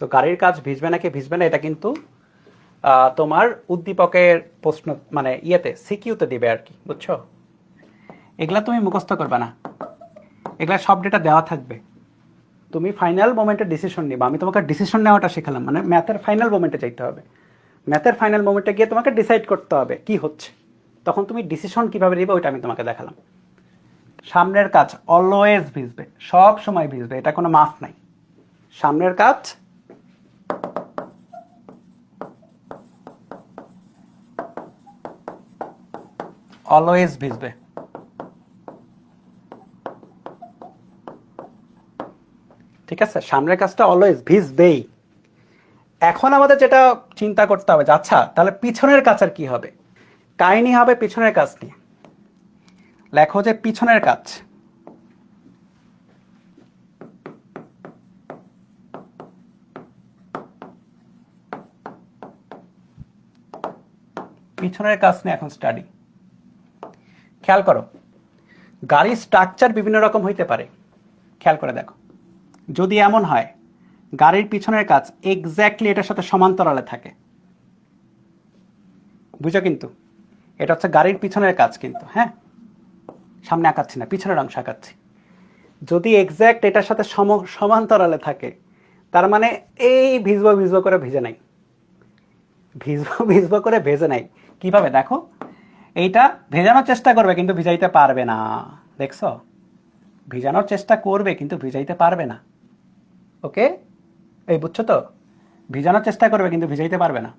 So গাড়ির কাজ ভিজবে নাকি ভিজবে না, এটা কিন্তু তোমার উদ্দীপকের প্রশ্ন মানে ইয়েতে, সিকিউতে দিবে আর কি, বুঝছ? এগুলা তুমি মুখস্থ করবে না। এগুলা সব ডেটা দেওয়া থাকবে। তুমি ফাইনাল মোমেন্টে ডিসিশন নিবা। আমি তোমাকে ডিসিশন নেওয়াটা শেখালাম মানে ম্যাথের ফাইনাল মোমেন্টে যাইতে হবে। ম্যাথের ফাইনাল মোমেন্টে গিয়ে তোমাকে ডিসাইড করতে হবে কি হচ্ছে। তখন তুমি ডিসিশন কীভাবে নিবে ওইটা আমি তোমাকে দেখালাম। সামনের কাজ অলওয়েজ ভিজবে, সব সময় ভিজবে, এটা কোনো মাফ নাই। সামনের কাজ অলওয়েজ ভিজবে। ঠিক আছে? সামনের কাজটা অলওয়েজ ভিজবেই। এখন আমাদের যেটা চিন্তা করতে হবে যে আচ্ছা তাহলে পিছনের কাজ আর কি হবে? কাহিনী হবে পিছনের কাজ নিয়ে। লেখো যে পিছনের কাজ। পিছনের কাজ নিয়ে এখন স্টাডি খেয়াল করো, গাড়ির স্ট্রাকচার বিভিন্ন রকম হইতে পারে। খেয়াল করে দেখো, যদি এমন হয়, গাড়ির পিছনের কাজ এক্স্যাক্টলি এটার সাথে সমান্তরালে থাকে। বুঝো কিন্তু, এটা হচ্ছে গাড়ির পিছনের কাজ কিন্তু হ্যাঁ? সামনে আঁকাচ্ছি না, পিছনের অংশ আঁকাচ্ছি। যদি এক্স্যাক্ট এটার সাথে সম, সমান্তরালে থাকে, তার মানে এই ভিজবো ভিজবো করে ভিজে নাই। ভিজবো ভিজবো করে ভেজে নাই। কীভাবে? দেখো এইটা ভেজানোর চেষ্টা করবে, কিন্তু ভিজাইতে পারবে না। দেখছ? ভিজানোর চেষ্টা করবে, কিন্তু ভিজাইতে পারবে না। ওকে? এই বুঝছ তো? ভিজানোর চেষ্টা করবে, কিন্তু ভিজাইতে পারবে না।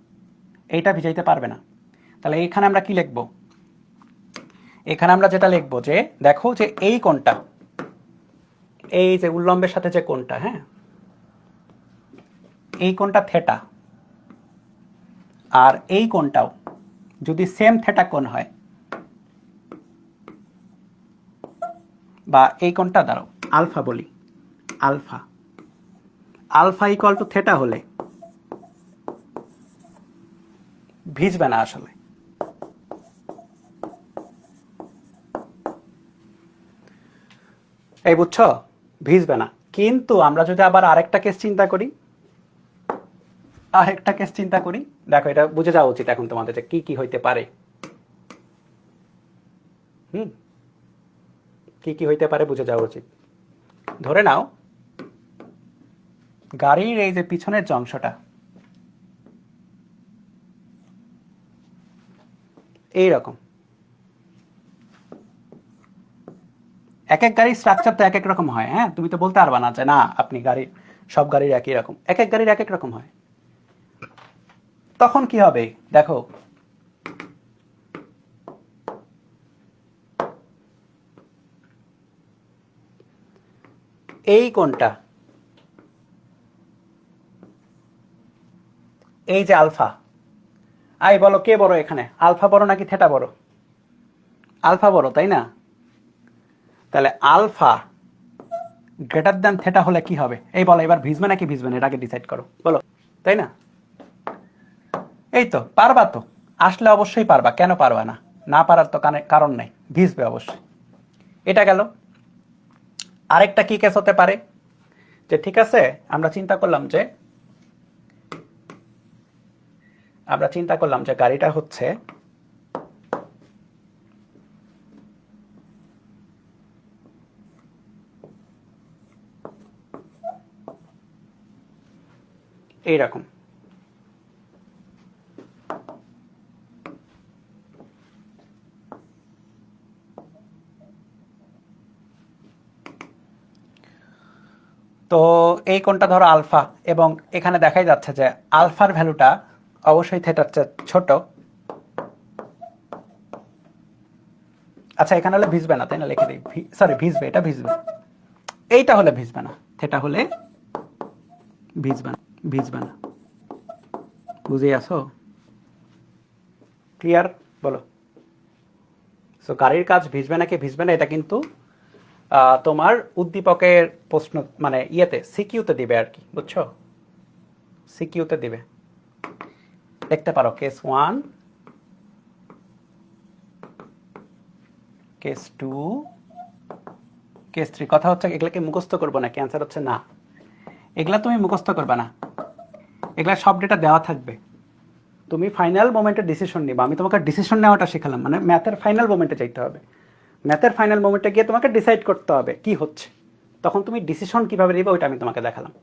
এইটা ভিজাইতে পারবে না। তাহলে এইখানে আমরা কি লিখব? এখানে আমরা যেটা লিখব যে, দেখো যে এই কোনটা এই যে উল্লম্বের সাথে যে কোনটা হ্যাঁ? এই কোনটা থেটা, আর এই কোণটাও যদি সেম থেটা কোণ হয়, বা এই কোণটা দাঁড়াও আলফা বলি alpha alpha equal to theta হলে ভিজবে না আসলে। এই বুঝছ? ভিজবে না। কিন্তু আমরা যদি আবার আরেকটা কেস চিন্তা করি আরেকটা কেস চিন্তা করি। দেখো, এটা বুঝে যাওয়া উচিত এখন তোমাদের কি কি হইতে পারে। হুম? কি কি হইতে পারে বুঝে যাওয়া উচিত। ধরে নাও, গাড়ির এই যে পিছনের যে অংশটা, এইরকম। এক এক গাড়ির স্ট্রাকচার তো এক এক রকম হয় হ্যাঁ? তুমি তো বলতে পারবা না যে না, আপনি গাড়ি সব গাড়ির একই রকম। এক এক গাড়ির এক এক রকম হয়। তখন কি হবে? দেখো। এই কোনটা এই যে আলফা। আই বলো, কে বড় এখানে? আলফা বড় নাকি থেটা বড়? আলফা বড়, তাই না? তাহলে আলফা গ্রেটার দ্যান থেটা হলে কি হবে? এই বলো, এবার ভিজবে নাকি ভিজবে না? এটাকে ডিসাইড করো। বলো, তাই না? এই তো, পারবা তো। আসলে অবশ্যই পারবা, কেন পারবা না? না পারার তো কারণ নেই, ভিজবে অবশ্যই। এটা গেল। আরেকটা কি কেস হতে পারে। যে ঠিক আছে, আমরা চিন্তা করলাম যে আমরা চিন্তা করলাম যে গাড়িটা হচ্ছে এইরকম। তো এই কোনটা ধরো আলফা এবং এখানে দেখাই যাচ্ছে যে আলফার ভ্যালুটা অবশ্যই থেটার চেয়ে ছোট। আচ্ছা এখানে হলে ভিজবে না, তাই না? লিখে দিই। সরি ভিজবে, এটা ভিজবে। এইটা হলে ভিজবে না। থেটা হলে ভিজবে না ভিজবে না। বুঝে আসো ক্লিয়ার বলো। সো গাড়ির কাজ ভিজবে নাকি ভিজবে না, এটা কিন্তু তোমার উদ্দীপকের প্রশ্ন মানে ইয়েতে, সিকিউতে দিবে আর কি, বুঝছ? সিকিউতে দিবে। দেখতে পারো case one case two case three কথা হচ্ছে, এগুলোকে মুখস্থ করব না ক্যান্সার হচ্ছে না। এগুলা তুমি মুখস্থ করবে না। এগুলা সব ডেটা দেওয়া থাকবে। তুমি ফাইনাল মোমেন্টে ডিসিশন নিবা। আমি তোমাকে ডিসিশন নেওয়াটা শেখালাম মানে ম্যাথের ফাইনাল মোমেন্টে যাইতে হবে। ম্যাথের ফাইনাল মোমেন্টে গিয়ে তোমাকে ডিসাইড করতে হবে কি হচ্ছে। তখন তুমি ডিসিশন কীভাবে নেবে ওইটা আমি তোমাকে দেখালাম।